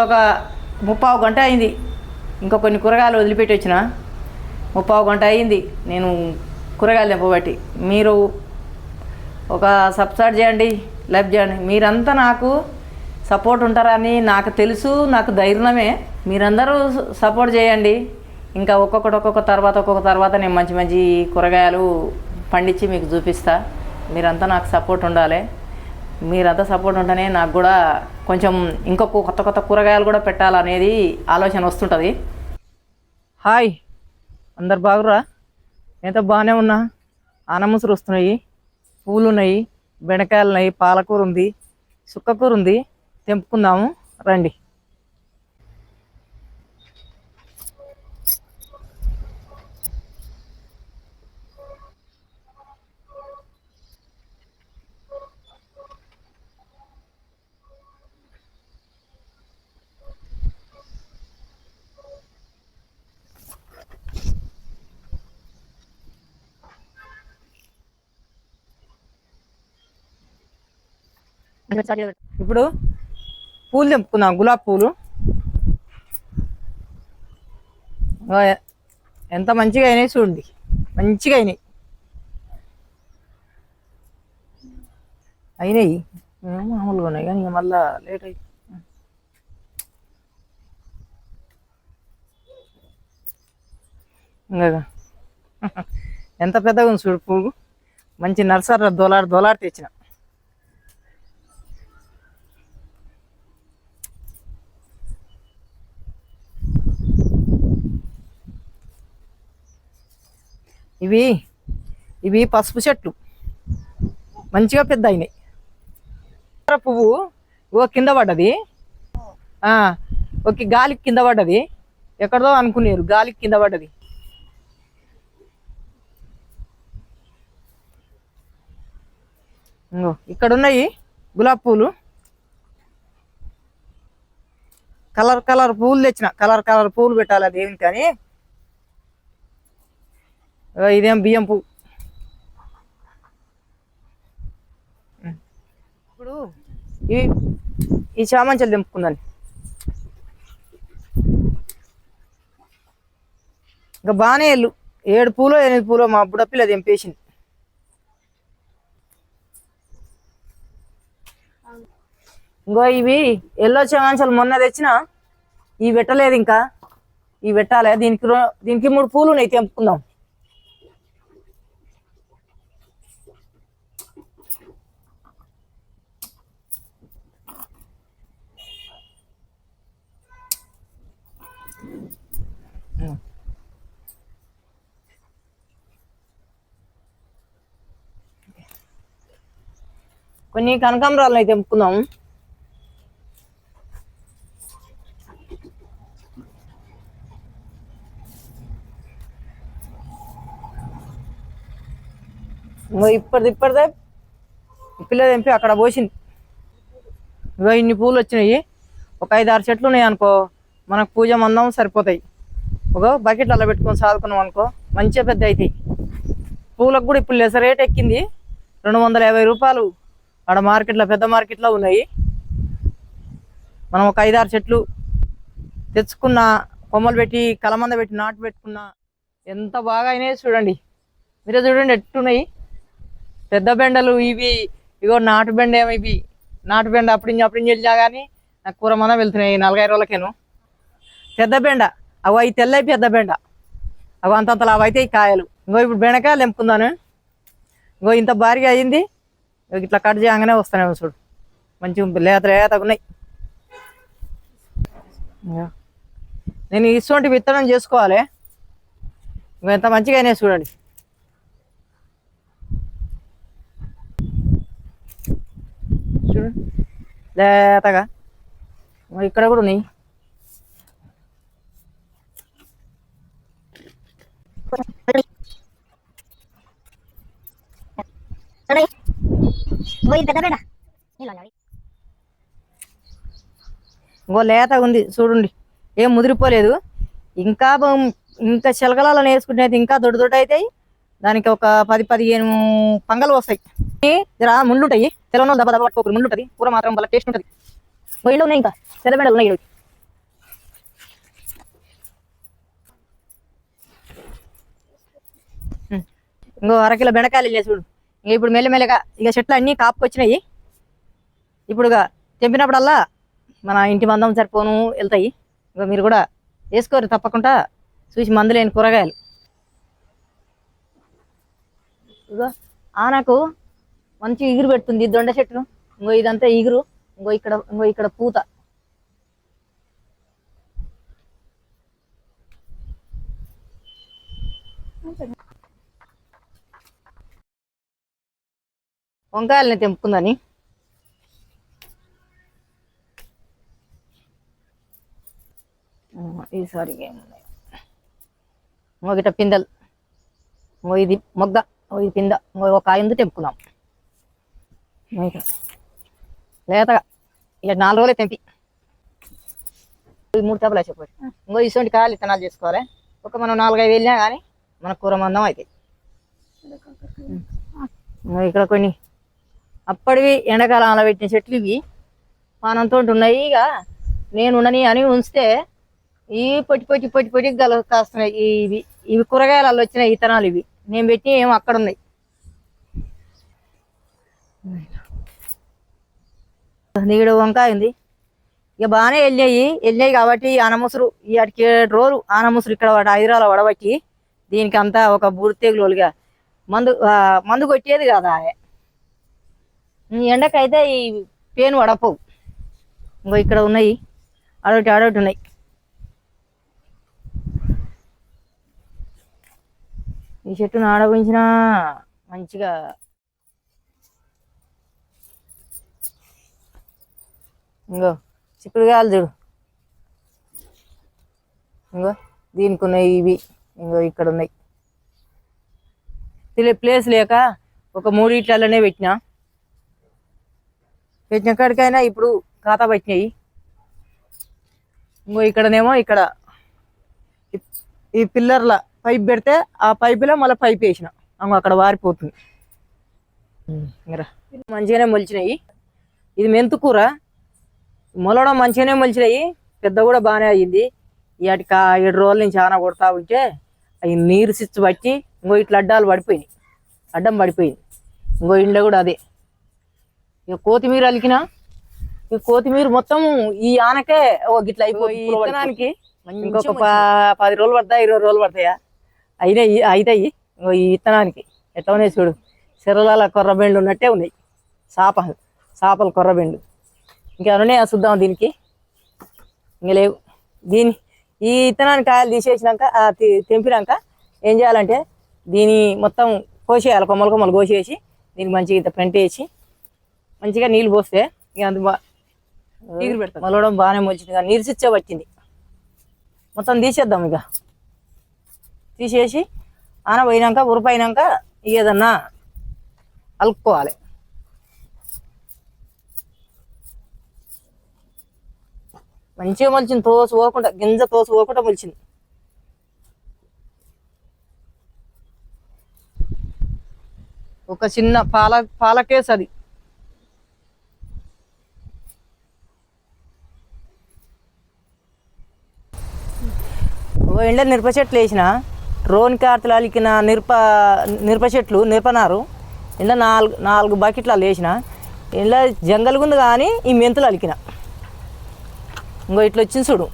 ఇప్పుడు ఒక ముప్పావు గంట అయింది. ఇంకా కొన్ని కూరగాయలు వదిలిపెట్టి వచ్చిన. ముప్పావు గంట అయింది. నేను కూరగాయలు తెంపబట్టి. మీరు ఒక సబ్స్క్రైబ్ చేయండి లైక్ చేయండి. మీరంతా నాకు సపోర్ట్ ఉంటారని నాకు తెలుసు నాకు ధైర్యమే. మీరందరూ సపోర్ట్ చేయండి. ఇంకా ఒక్కొక్కటి ఒక్కొక్క తర్వాత ఒక్కొక్క తర్వాత నేను మంచి మంచి కూరగాయలు పండించి మీకు చూపిస్తా. మీరంతా నాకు సపోర్ట్ ఉండాలి. మీరంతా సపోర్ట్ ఉంటేనే నాకు కూడా కొంచెం ఇంకొక కొత్త కొత్త కూరగాయలు కూడా పెట్టాలనేది ఆలోచన వస్తుంటుంది. హాయ్. అందరు బాగురా నేనైతే బాగానే ఉన్నా. ఆనముసురు వస్తున్నాయి. పూలు ఉన్నాయి బెండకాయలు ఉన్నాయి పాలకూర ఉంది. సుక్కకూర ఉంది. తెంపుకుందాము. రండి. ఇప్పుడు పూలు తెంపుకుందాం గులాబీ పూలు. ఎంత మంచిగా అయినాయి చూడండి. మంచిగా అయినాయి. అయినాయి. మామూలుగా ఉన్నాయి కానీ ఇక మళ్ళా లేట్ అయి ఇంకా ఎంత పెద్దగా ఉంది చూడు పువ్వు. మంచి నర్సరీ దొలాడు దోలాడు తెచ్చిన. ఇవి ఇవి పసుపు చెట్లు. మంచిగా పెద్ద అయినాయి పువ్వు ఓ కింద పడ్డది. ఆ, ఒక గాలికి కింద పడ్డది. ఎక్కడదో అనుకునేరు గాలికి కింద పడ్డది. ఇక్కడ ఉన్నాయి గులాబీ పూలు. కలర్ కలర్ పూలు తెచ్చిన. కలర్ కలర్ పూలు పెట్టాలి అది కానీ ఇదేం బియ్యం పువ్వు ఇప్పుడు ఇవి ఈ చామంచెలు దింపుకుందాన్ని ఇంకా బాగానే వెళ్ళు. ఏడు పూలు ఎనిమిది పూలు మా బుడపిల్ల తెంపేసింది. ఇంకో ఇవి ఎల్లో చామంచెలు మొన్న తెచ్చిన ఇవి పెట్టలేదు ఇంకా. ఇవి పెట్టాలి. దీనికి రో- దీనికి మూడు పూలు ఉన్నాయి తెంపుకుందాం. కొన్ని కనకాంబరాలు అయితే తెంపుకుందాం ఇంకో ఇప్పటిది ఇప్పటిదే పిల్ల తెంపి అక్కడ పోసింది. ఇగో ఇన్ని పూలు వచ్చినాయి. ఒక ఐదు ఆరు చెట్లు ఉన్నాయి అనుకో మనకు పూజ మందం సరిపోతాయి. ఒక బకెట్లలో పెట్టుకొని సాదుకున్నాం అనుకో మంచిగా పెద్ద అవుతాయి. పూలకు కూడా ఇప్పుడు లెస రేట్ ఎక్కింది. రెండు వందల యాభై రూపాయలు. ఆడ మార్కెట్లో పెద్ద మార్కెట్లో ఉన్నాయి. మనం ఒక ఐదారు చెట్లు తెచ్చుకున్న కొమ్మలు పెట్టి కలమంద పెట్టి నాటు పెట్టుకున్న ఎంత బాగా అయినాయి చూడండి. మీరే చూడండి ఎట్టున్నాయి. పెద్ద బెండలు ఇవి ఇగో నాటు బెండ ఏమో ఇవి. నాటు బెండ అప్పుడు అప్పుడు వెళ్ళా కానీ నాకు కూర మనం వెళ్తున్నాయి నలభై రోజులకేను. పెద్ద బెండ అవి అవి తెల్లవి పెద్ద బెండ. అవి అంతంతలా అవి అయితే ఈ కాయలు. ఇంకో ఇప్పుడు బెండకాయలు నింపుకుందాను ఇంకో ఇంత భారీగా అయింది. ఇట్లా కట్ చేయగానే వస్తానే చూడు. మంచిగా లేత లేతగా ఉన్నాయి. నేను ఇటువంటి విత్తనం చేసుకోవాలి. ఇంకో ఎంత మంచిగా అయినా చూడండి. చూడు. లేతగా. ఇక్కడ కూడా ఉన్నాయి. ఇంకో లేత ఉంది చూడండి. ఏం ముదిరిపోలేదు. ఇంకా ఇంకా చిలకలలో వేసుకుంటే ఇంకా దొడ్డు దొడ్డు అవుతాయి. దానికి ఒక పది పదిహేను పంగలు వస్తాయి. జరా తెలంగాణ దెబ్బ దెబ్బ పట్టుకోకరు కూర మాత్రం వాళ్ళ టేస్ట్ ఉంటుంది. ఇళ్ళు ఉన్నాయి ఇంకా. తెల్లబెడలు ఉన్నాయి ఇంకో అరకిలో బెండకాయలు చూడు. ఇంకా ఇప్పుడు మెల్లమెల్లగా ఇక చెట్లు అన్నీ కాపుకొచ్చినాయి. ఇప్పుడుగా తెంపినప్పుడల్లా మన ఇంటి మందం సరిపోను వెళ్తాయి. ఇంకా మీరు కూడా వేసుకోరు తప్పకుండా. చూసి మందు లేని కూరగాయలు. ఇగో ఆనకు మంచి ఇగురు పెడుతుంది దొండ చెట్లు ఇంకో ఇదంతా ఇగురు ఇంకో ఇక్కడ ఇంకో ఇక్కడ పూత. వంకాయలని తెంపుకుందని. ఈసారి ఏమున్నాయి గిట్ట పిందెలు. ఇది మొగ్గ ఇంకో ఇది పింద ఒక కాయ ఉంది తెంపుకుందాం. లేతగా ఇక నాలుగు రోజులే తెంపి. మూడు తప్పలు చెప్పండి ఇంకో ఇటువంటి కాయలు ఇత్తనాలు చేసుకోవాలి. ఒక మనం నాలుగైదు వెళ్ళినా కానీ మన కూర మందం అవుతాయి ఇంకో ఇక్కడ కొన్ని అప్పటివి ఎండాకాలంలో పెట్టిన చెట్లు ఇవి పానంతో ఉన్నాయి ఇక నేను ఉండని అని ఉంచితే ఈ పొట్టి పొట్టి పొట్టి పొట్టి గల కాస్తున్నాయి. ఇవి ఇవి కూరగాయలలో వచ్చిన ఇతనాలు ఇవి. నేను పెట్టి ఏమో అక్కడ ఉన్నాయి నీడు వంకాయ ఉంది ఇక బాగానే వెళ్ళాయి వెళ్ళాయి కాబట్టి ఆనముసురు ఈ అడికి ఏడు రోజులు ఆనముసురు ఇక్కడ హైదరాబాద్ వడబట్టి దీనికి అంతా ఒక బూడితేగులుగా మందు ఆ, మందు కొట్టేది కదా. ఎండకైతే ఈ పేను వడపవు. ఇంకో ఇక్కడ ఉన్నాయి అడొకటి అడొకటి ఉన్నాయి. ఈ చెట్టును ఆడపించినా మంచిగా ఇంకో చిక్కుడుగాయలు చూడు. ఇంకో దీనికి ఉన్నాయి ఇవి ఇంకో ఇక్కడ ఉన్నాయి. తెలియ ప్లేస్ లేక ఒక మూడిట్లలోనే పెట్టినా. పెట్టిన కాడికైనా ఇప్పుడు ఖాతా పట్టినాయి. ఇంకో ఇక్కడనేమో ఇక్కడ ఈ- పిల్లర్ల పైప్ పెడితే ఆ పైపులో మళ్ళీ పైప్ వేసిన. అంగో అక్కడ వారిపోతుంది. మంచిగానే మొలిచినాయి. ఇది మెంతుకూర మొలడం మంచిగానే మొలిచినాయి. పెద్ద కూడా బాగానే అయ్యింది. వాటికి ఆ ఏడు రోజుల నుంచి ఆన కొడతా ఉంటే అవి నీరు సిచ్చు పట్టి ఇంకో ఇట్లా అడ్డాలు పడిపోయినాయి. అడ్డం పడిపోయింది. ఇంకో ఇండ్ల కూడా అదే. ఇక కొత్తిమీర అలికిన ఈ కొత్తిమీర మొత్తం ఈ ఆనకే ఓ గిట్ల అయిపోయి ఇత్తనానికి ఇంకొక పది రోజులు పడతాయి ఇరవై రోజులు పడతాయా? అయినాయి అవుతాయి ఈ ఇత్తనానికి. ఎట్లా ఉన్నాయి చూడు? చెరలాల కొర్రబెండ్లు ఉన్నట్టే ఉన్నాయి. చేపలు చేపలు కొర్రబెండ్లు ఇంకా ఉన్నాయా చూద్దాం దీనికి. ఇంకా లేవు. దీని ఈ ఇత్తనాన్ని కాయలు తీసేసినాక తెంపినాక ఏం చేయాలంటే దీని మొత్తం కోసేయాలి కొమ్మలు కొమ్మలు కోసేసి దీనికి మంచిగా ఇంత పెంట వేసి మంచిగా నీళ్ళు పోస్తే ఇక బా ఎగురు పెడతాం మలవడం బాగానే మొలిచింది కానీ నీరుసిచ్చే వచ్చింది మొత్తం తీసేద్దాం ఇక. తీసేసి ఆన పోయినాక ఉరిపోయినాక ఏదన్నా అలుపుకోవాలి మంచిగా మొలిచింది. తోసు పోకుండా గింజ తోసు పోకుండా మొలిచింది. ఒక చిన్న పాల పాల కేసు అది. ఎండ మిరప చెట్లు వేసిన రోన్ కార్తలు అలికిన మిరప మిరప చెట్లు మిరపనారు. ఎండ నాలుగు నాలుగు బకెట్లు అలా వేసిన ఎండ జంగల్ ఉంది కానీ ఈ మెంతులు అలికిన. ఇంకో ఇట్లా వచ్చింది చూడు.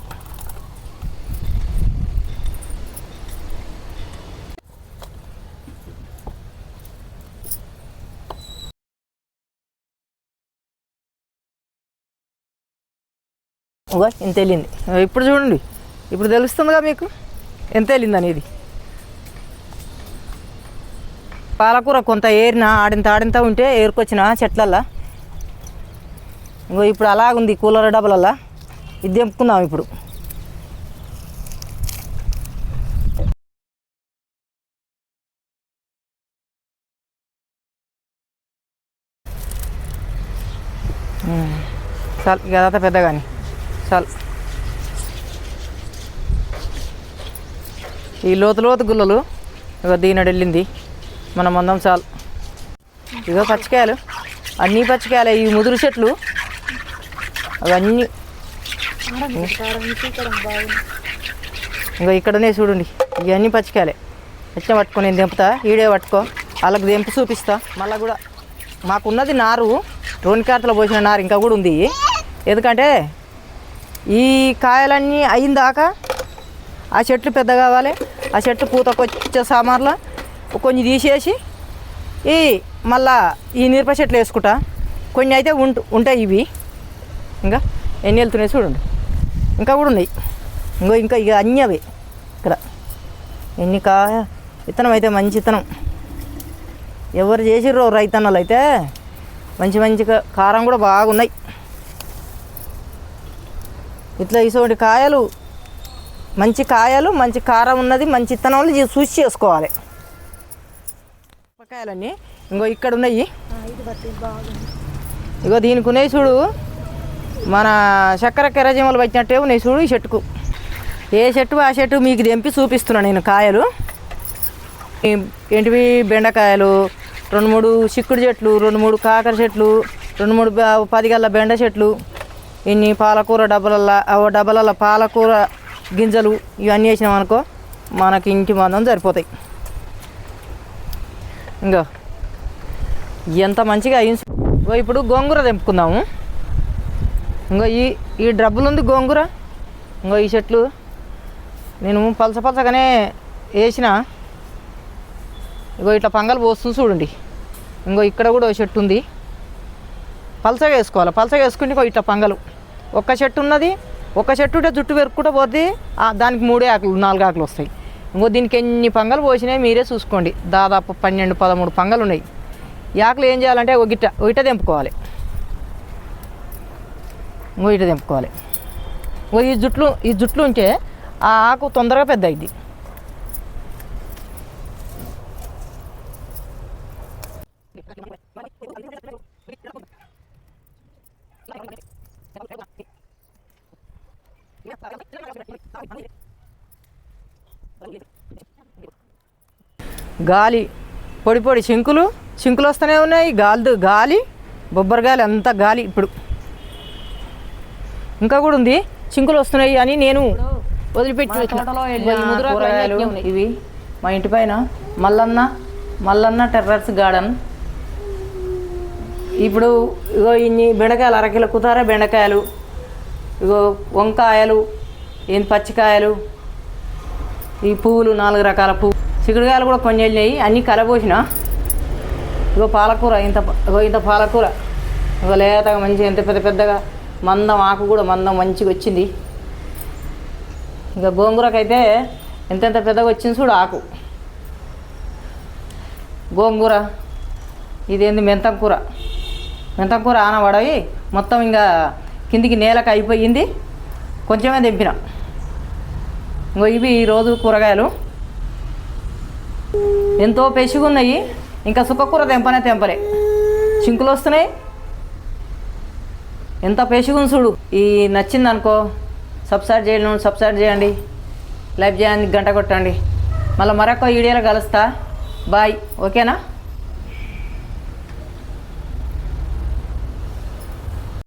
ఇంత వెళ్ళింది. ఇప్పుడు చూడండి. ఇప్పుడు తెలుస్తుందిగా మీకు? ఎంత వెళ్ళింది అనేది? పాలకూర కొంత ఏరిన ఆడింత ఆడింత ఉంటే ఏరుకొచ్చిన చెట్లల్లా? ఇంకో ఇప్పుడు అలాగుంది కూలర్ డబ్బలల్లా. ఇది తెంపుకుందాం ఇప్పుడు. చాలు ఇక పెద్ద కానీ చాలు. ఈ లోతు లోతు గుల్లలు. ఇక దీనడు వెళ్ళింది మన మందం చాలు. ఇగో పచ్చికాయలు. అన్నీ పచ్చికాయలు. ఈ ముదురు చెట్లు. అవన్నీ ఇంకా ఇక్కడనే చూడండి. ఇవన్నీ పచ్చికాయలే. వచ్చిన పట్టుకో నేను దింపుతా ఈడే పట్టుకో. వాళ్ళకి దింపు చూపిస్తా. మళ్ళీ కూడా మాకున్నది నారు. రోనికాతలో పోసిన నారు ఇంకా కూడా ఉంది. ఎందుకంటే ఈ కాయలన్నీ అయిన దాకా ఆ చెట్లు పెద్ద కావాలి. ఆ చెట్లు పూతకొచ్చే సామాన్లో కొన్ని తీసేసి ఈ మళ్ళా ఈ నిరప చెట్లు వేసుకుంటా. కొన్ని అయితే ఉంటు ఉంటాయి ఇవి. ఇంకా ఎన్ని వెళ్తున్నాయి చూడండి. ఇంకా కూడా ఉన్నాయి. ఇంకో ఇంకా ఇక అన్నీ అవి ఇక్కడ. ఎన్ని కా విత్తనం అయితే మంచి విత్తనం ఎవరు చేసిర్రో రైతన్నలు అయితే మంచి మంచి కారం కూడా బాగున్నాయి. ఇట్లా ఇటువంటి కాయలు మంచి కాయలు మంచి కారం ఉన్నది మంచి విత్తనాలు చూ- చూసి చేసుకోవాలి. కాయలన్నీ ఇంకో ఇక్కడ ఉన్నాయి. ఇగో దీనికి ఉన్నాయి చూడు. మన చక్కెర కెరజీమలు వచ్చినట్టే ఉన్నాయి చూడు ఈ చెట్టుకు. ఏ చెట్టు ఆ చెట్టు మీకు తెంపి చూపిస్తున్నాను నేను కాయలు. ఏంటివి? బెండకాయలు రెండు మూడు చిక్కుడు చెట్లు రెండు మూడు కాకర చెట్లు రెండు మూడు పది గల్ల బెండ చెట్లు ఇన్ని పాలకూర డబ్బలల్లో డబ్బలల్లో పాలకూర గింజలు ఇవన్నీ వేసినాం అనుకో మనకి ఇంటి మందం సరిపోతాయి. ఇంకా ఎంత మంచిగా అయింది ఇప్పుడు గోంగూర తెంపుకుందాము. ఇంకా ఈ ఈ డబ్బులు ఉంది గోంగూర. ఇంకా ఈ చెట్లు నేను పలస పలసగానే వేసిన. ఇగో ఇట్లా పంగలు పోస్తుంది చూడండి. ఇంకో ఇక్కడ కూడా ఓ చెట్టు ఉంది. పలసగా వేసుకోవాలి? పలసగా వేసుకుంటే ఇంకో ఇట్లా పంగలు. ఒక్క చెట్టు ఉన్నది ఒక చెట్టు ఉంటే జుట్టు పెరుక్కుంటూ పోతే దానికి మూడే ఆకులు నాలుగు ఆకులు వస్తాయి. ఇంకో దీనికి ఎన్ని పంగలు పోసినాయి మీరే చూసుకోండి. దాదాపు పన్నెండు పదమూడు పంగలు ఉన్నాయి. ఈ ఆకులు ఏం చేయాలంటే ఒక గిట్ట ఒక తెంపుకోవాలి. ఇంకో ఇట తెంపుకోవాలి. ఇంకో ఈ జుట్లు ఈ జుట్లు ఉంటే ఆ ఆకు తొందరగా పెద్ద అయింది గాలి పొడి పొడి చింకులు చింకులు వస్తూనే ఉన్నాయి గాలి గాలి బొబ్బరి గాలి అంతా గాలి ఇప్పుడు. ఇంకా కూడా ఉంది చింకులు వస్తున్నాయి అని నేను వదిలిపెట్టి ఇవి. మా ఇంటి పైన మల్లన్న మల్లన్న టెర్రస్ గార్డెన్. ఇప్పుడు ఇగో ఇన్ని బెండకాయలు అరకిలో కుతార బెండకాయలు ఇగో వంకాయలు ఏంది పచ్చికాయలు ఈ పువ్వులు నాలుగు రకాల పువ్వు. చిక్కుడుకాయలు కూడా కొన్ని వెళ్ళినాయి. అన్నీ కలబోసిన. ఇగో పాలకూర ఇంత ఇగో ఇంత పాలకూర. ఇగో లేతగా మంచిగా ఎంత పెద్ద పెద్దగా మందం ఆకు కూడా మందం మంచిగా వచ్చింది. ఇక గోంగూరకైతే ఎంతెంత పెద్దగా వచ్చింది చూడు ఆకు. గోంగూర ఇదేంది మెంతం కూర. మెంతం కూర ఆన పడవి మొత్తం ఇంకా కిందికి నేలకు అయిపోయింది. కొంచెమే దింపిన ఇంకో ఇవి ఈరోజు కూరగాయలు. ఎంతో పెసుగున్నాయి ఇంకా సుక్కకూర తెంపనే తెంపలే. చింకులు వస్తున్నాయి. ఎంత పెసుగుని చూడు. ఈ నచ్చింది అనుకో సబ్స్క్రైబ్ చేయండి సబ్స్క్రైబ్ చేయండి. లైక్ చేయండి గంట కొట్టండి. మళ్ళీ మరొక వీడియోలో కలుస్తా. బాయ్. ఓకేనా?